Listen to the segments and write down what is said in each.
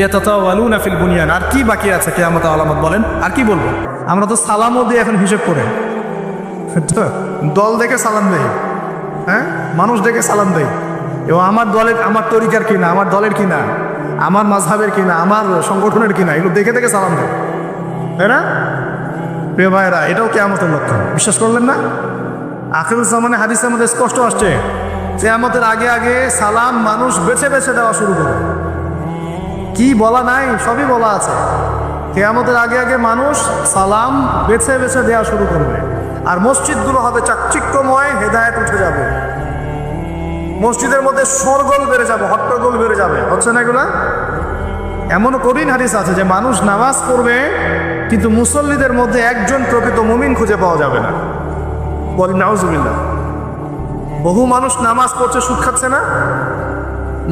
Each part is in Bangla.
ইয়াতাতাওয়ালুনা ফিল বুনিয়ান। আর কি বাকি আছে কিয়ামত আলামত বলেন? আর কি বলব? আমরা তো সালামও দিয়ে এখন হিসেব করে। দল দেখে সালাম দেয় হ্যাঁ? মানুষ দেখে সালাম দেয় এবং আমার দলের, আমার তরিকার কিনা আমার দলের কিনা আমার মাঝহাবের কিনা আমার সংগঠনের কিনা এগুলো দেখে দেখে সালাম দেয় তাই না? প্রিয় ভাইরা এটাও কেয়ামতের লক্ষণ। বিশ্বাস করলেন না? আখিরুজ্জামানে হাদিসের মধ্যে স্পষ্ট আসছে, কেয়ামতের আগে আগে সালাম মানুষ বেছে বেছে দেওয়া শুরু করে কি বলা নাই, সবই বলা আছে। কেয়ামতের আগে আগে মানুষ সালাম বেছে বেছে দেওয়া শুরু করবে। আর মসজিদগুলো হবে চাকচিক্যময়, হেদায়েত উঠে যাবে। মসজিদের মধ্যে সরগোল বেড়ে যাবে, হট্টগোল বেড়ে যাবে। হচ্ছে না এগুলা? এমন কঠিন হাদিস আছে যে মানুষ নামাজ পড়বে, কিন্তু মুসল্লিদের মধ্যে একজন প্রকৃত মুমিন খুঁজে পাওয়া যাবে না। বলি, নাউজুবিল্লাহ। বহু মানুষ নামাজ পড়ছে সুখ খাচ্ছে না?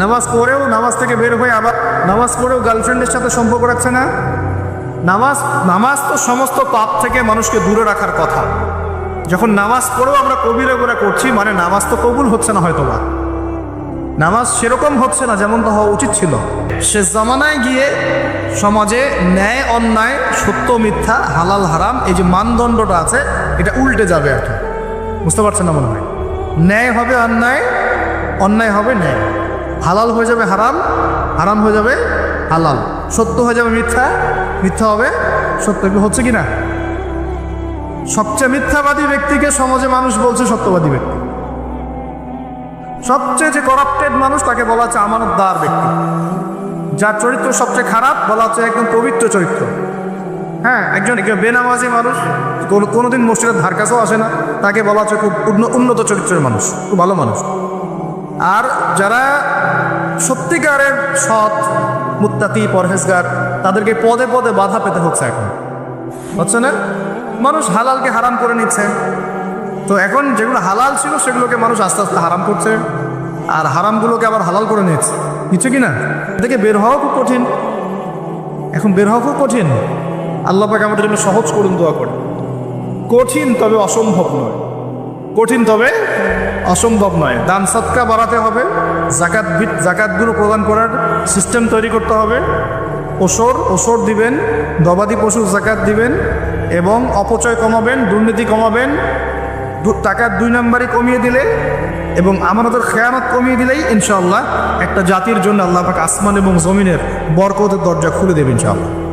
নামাজ পড়েও নামাজ থেকে বের হয়ে আবার নামাজ পড়েও গার্লফ্রেন্ডের সাথে সম্পর্ক রাখছে না? নামাজ নামাজ তো সমস্ত পাপ থেকে মানুষকে দূরে রাখার কথা। যখন নামাজ পড়েও আমরা কবিরে গোনা করছি মানে নামাজ তো কবুল হচ্ছে না হয়তো বা। নামাজ সেরকম হচ্ছে না যেমন তো হওয়া উচিত ছিল। সে জামানায় গিয়ে সমাজে ন্যায়, অন্যায়, সত্য, মিথ্যা, হালাল, হারাম এই যে মানদণ্ডটা আছে, এটা উল্টে যাবে আর কি। বুঝতে পারছেন না মনে হয়? ন্যায় হবে অন্যায় অন্যায় হবে ন্যায়। হালাল হয়ে যাবে হারাম হারাম হয়ে যাবে হালাল। সত্য হয়ে যাবে মিথ্যা মিথ্যা হবে সত্য। এগুলো হচ্ছে কি না? সবচেয়ে মিথ্যাবাদী ব্যক্তিকে সমাজে মানুষ বলছে সত্যবাদী ব্যক্তি। সবচেয়ে যে করাপ্টেড মানুষ তাকে বলা হচ্ছে আমানতদার ব্যক্তি। যার চরিত্র সবচেয়ে খারাপ বলা হচ্ছে একদম পবিত্র চরিত্র। হ্যাঁ একজন বেনামাজি মানুষ, কোনো কোনোদিন মসজিদের ধার কাছেও আসে না। তাকে বলা হচ্ছে খুব উন্নত চরিত্রের মানুষ, খুব ভালো মানুষ। আর যারা সত্যিকারের সৎ মুত্তাতি পরহেজগার, তাদেরকে পদে পদে বাধা পেতে হচ্ছে এখন। হচ্ছে না? মানুষ হালালকে হারাম করে নিচ্ছে। তো এখন যেগুলো হালাল ছিল, সেগুলোকে মানুষ আস্তে আস্তে হারাম করছে। আর হারামগুলোকে আবার হালাল করে নিচ্ছে নিচ্ছে কি না? এদিকে বের হওয়া খুব কঠিন। এখন বের হওয়া খুব কঠিন। আল্লাহ পাকে আমাদের জন্য সহজ করুন দোয়া করে কঠিন তবে অসম্ভব নয়। কঠিন তবে অসম্ভব নয়। দান সৎকা বাড়াতে হবে, জাকাত জাকাতগুলো প্রদান করার সিস্টেম তৈরি করতে হবে। ওসর ওসর দিবেন, গবাদি পশুর জাকাত দিবেন এবং অপচয় কমাবেন, দুর্নীতি কমাবেন। টাকার দুই নাম্বারই কমিয়ে দিলে এবং আমাদের খেয়ানত কমিয়ে দিলেই ইনশাআল্লাহ একটা জাতির জন্য আল্লাহ আসমান এবং জমিনের বরকতের দরজা খুলে দেবে ইনশাআল্লাহ।